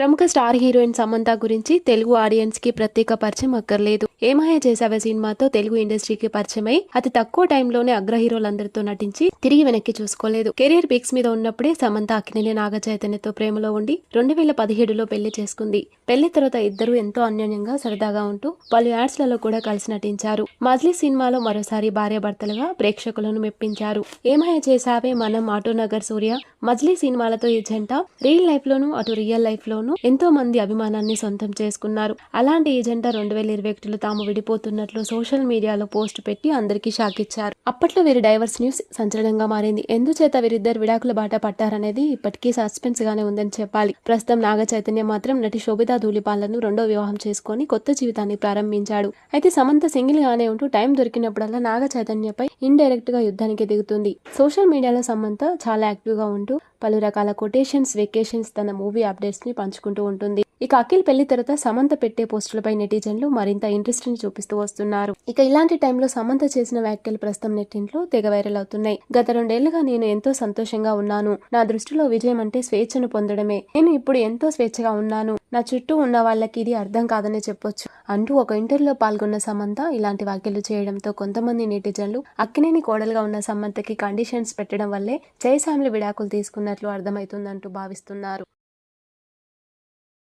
ప్రముఖ star heroine Samantha గురించి తెలుగు ఆడియన్స్కి ప్రత్యేక పరిచయం అక్కర్లేదు. ఏమాయ చేసావే సినిమాతో తెలుగు ఇండస్ట్రీకి పరిచయమై అతి తక్కువ టైంలోనే అగ్ర హీరోలందరితో నటించి తిరిగి వెనక్కి చూసుకోలేదు. కెరీర్ పిక్స్ మీద ఉన్నప్పుడే సమంత అక్కినేని నాగ చైతన్యతో ప్రేమలో ఉండి రెండు వేల పదిహేడులో పెళ్ళి చేసుకుంది. పెళ్ళి తర్వాత ఇద్దరు ఎంతో అన్యోన్యంగా సరదాగా ఉంటూ పలు యాడ్స్లలో కూడా కలిసి నటించారు. మజ్లీ సినిమాలో మరోసారి భార్యాభర్తలుగా ప్రేక్షకులను మెప్పించారు. ఏమాయ చేసావే మనం ఆటోనగర్ సూర్య. మజ్లీ సినిమాలతో ఈ జంట రియల్ లైఫ్ లోను అటు రియల్ లైఫ్ లోను ఎంతో మంది అభిమానాన్ని సొంతం చేసుకున్నారు. అలాంటి ఈ జంట రెండు వేల ఇరవై ఒకటిలో తాము విడిపోతున్నట్లు సోషల్ మీడియాలో పోస్ట్ పెట్టి అందరికీ షాక్ ఇచ్చారు. అప్పట్లో వీరి డైవర్స్ న్యూస్ సంచలనంగా మారింది. ఎందుచేత వీరిద్దరు విడాకుల బాట పట్టారనేది ఇప్పటికీ సస్పెన్స్ గానే ఉందని చెప్పాలి. ప్రస్తుతం నాగ చైతన్య మాత్రం నటి శోభితా ధూళిపాలను రెండో వివాహం చేసుకొని కొత్త జీవితాన్ని ప్రారంభించాడు. అయితే సమంత సింగిల్ గానే ఉంటూ టైం దొరికినప్పుడల్లా నాగ చైతన్యపై ఇండైరెక్ట్గా యుద్ధానికి దిగుతుంది సోషల్ మీడియాలో సమంత చాలా యాక్టివ్గా ఉంటూ పలు రకాల కొటేషన్స్ వెకేషన్స్ తన మూవీ అప్డేట్స్ని పంచుకుంటూ ఉంటుంది. ఇక అఖిల్ పెళ్ళి తర్వాత సమంత పెట్టే పోస్టులపై నెటిజన్లు మరింత ఇంట్రెస్ట్ని చూపిస్తూ వస్తున్నారు. ఇక ఇలాంటి టైంలో సమంత చేసిన వ్యాఖ్యలు ప్రస్తుతం నెట్టింట్లో తెగ వైరల్ అవుతున్నాయి. గత రెండేళ్ళుగా నేను ఎంతో సంతోషంగా ఉన్నాను. నా దృష్టిలో విజయం అంటే స్వేచ్ఛను పొందడమే. నేను ఇప్పుడు ఎంతో స్వేచ్ఛగా ఉన్నాను. నా చుట్టూ ఉన్న వాళ్ళకి ఇది అర్థం కాదనే చెప్పొచ్చు. అంటూ ఒక ఇంటర్వ్యూలో పాల్గొన్న సమంత ఇలాంటి వ్యాఖ్యలు చేయడంతో కొంతమంది నెటిజన్లు అక్కినేని కోడలుగా ఉన్న సమంతకి కండిషన్స్ పెట్టడం వల్లే జయశామిలి విడాకులు తీసుకున్నట్లు అర్థమవుతుందంటూ భావిస్తున్నారు.